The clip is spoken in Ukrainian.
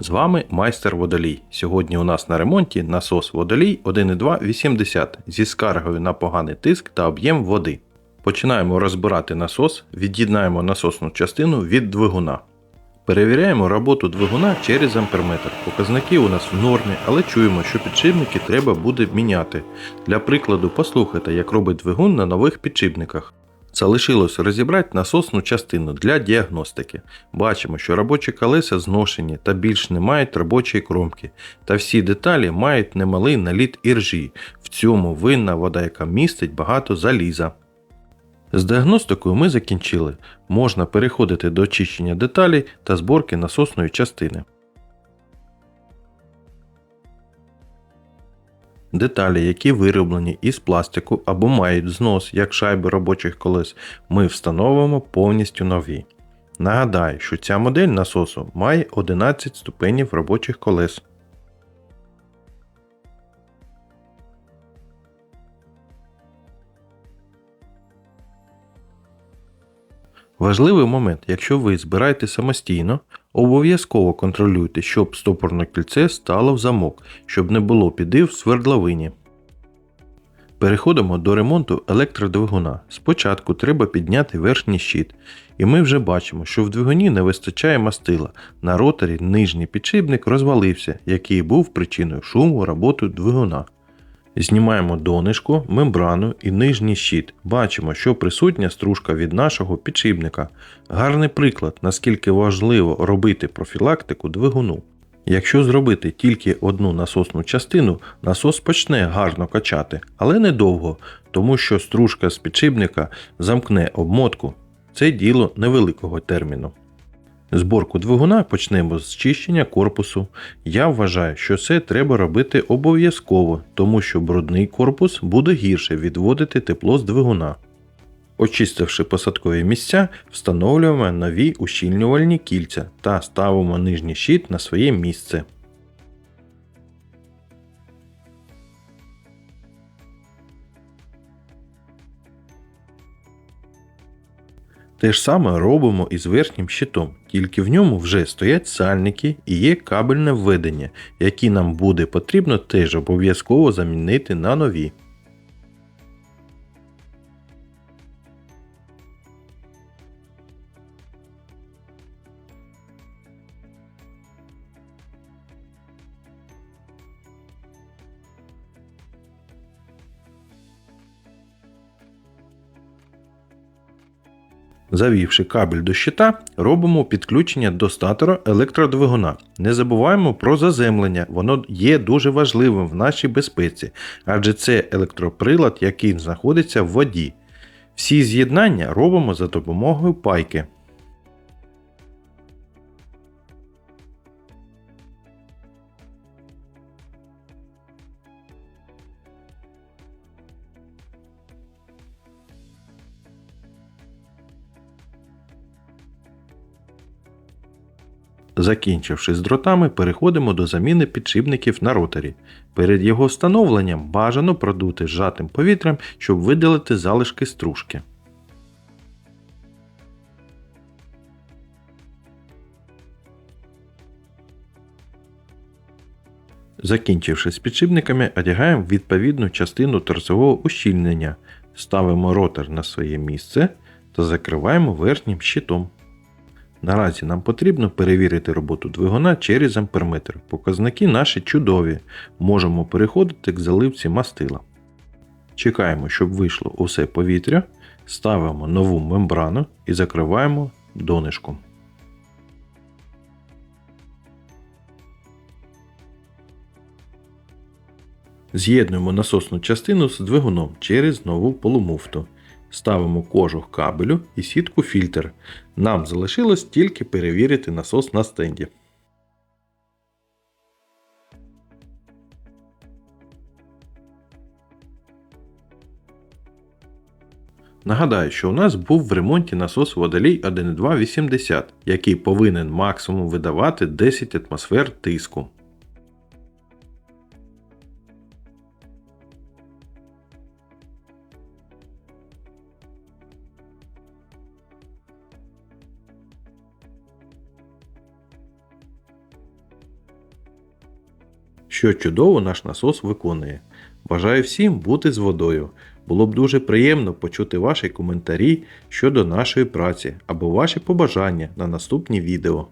З вами майстер водолій. Сьогодні у нас на ремонті насос водолій 1,280 зі скаргою на поганий тиск та об'єм води. Починаємо розбирати насос, від'єднаємо насосну частину від двигуна. Перевіряємо роботу двигуна через амперметр. Показники у нас в нормі, але чуємо, що підшипники треба буде міняти. Для прикладу, послухайте, як робить двигун на нових підшипниках. Залишилось розібрати насосну частину для діагностики. Бачимо, що робочі колеса зношені та більш не мають робочої кромки, та всі деталі мають немалий наліт іржі. В цьому винна вода, яка містить багато заліза. З діагностикою ми закінчили. Можна переходити до очищення деталей та зборки насосної частини. Деталі, які вироблені із пластику або мають знос, як шайби робочих колес, ми встановимо повністю нові. Нагадаю, що ця модель насосу має 11 ступенів робочих колес. Важливий момент, якщо ви збираєте самостійно, обов'язково контролюйте, щоб стопорне кільце стало в замок, щоб не було піди в свердловині. Переходимо до ремонту електродвигуна. Спочатку треба підняти верхній щит, і ми вже бачимо, що в двигуні не вистачає мастила. На роторі нижній підшипник розвалився, який був причиною шуму роботи двигуна. Знімаємо донишко, мембрану і нижній щит. Бачимо, що присутня стружка від нашого підшипника. Гарний приклад, наскільки важливо робити профілактику двигуну. Якщо зробити тільки одну насосну частину, насос почне гарно качати, але недовго, тому що стружка з підшипника замкне обмотку. Це діло невеликого терміну. Зборку двигуна почнемо з чищення корпусу. Я вважаю, що це треба робити обов'язково, тому що брудний корпус буде гірше відводити тепло з двигуна. Очистивши посадкові місця, встановлюємо нові ущільнювальні кільця та ставимо нижній щит на своє місце. Те ж саме робимо із верхнім щитом, тільки в ньому вже стоять сальники і є кабельне введення, які нам буде потрібно теж обов'язково замінити на нові. Завівши кабель до щита, робимо підключення до статора електродвигуна. Не забуваємо про заземлення, воно є дуже важливим в нашій безпеці, адже це електроприлад, який знаходиться в воді. Всі з'єднання робимо за допомогою пайки. Закінчивши з дротами, переходимо до заміни підшипників на роторі. Перед його встановленням бажано продути зжатим повітрям, щоб видалити залишки стружки. Закінчивши з підшипниками, одягаємо відповідну частину торцевого ущільнення, ставимо ротор на своє місце та закриваємо верхнім щитом. Наразі нам потрібно перевірити роботу двигуна через амперметр. Показники наші чудові. Можемо переходити к заливці мастила. Чекаємо, щоб вийшло усе повітря, ставимо нову мембрану і закриваємо донишком. З'єднуємо насосну частину з двигуном через нову полумуфту. Ставимо кожух кабелю і сітку фільтр. Нам залишилось тільки перевірити насос на стенді. Нагадаю, що у нас був в ремонті насос водолій 1.280, який повинен максимум видавати 10 атмосфер тиску. Що чудово наш насос виконує. Бажаю всім бути з водою. Було б дуже приємно почути ваші коментарі щодо нашої праці або ваші побажання на наступні відео.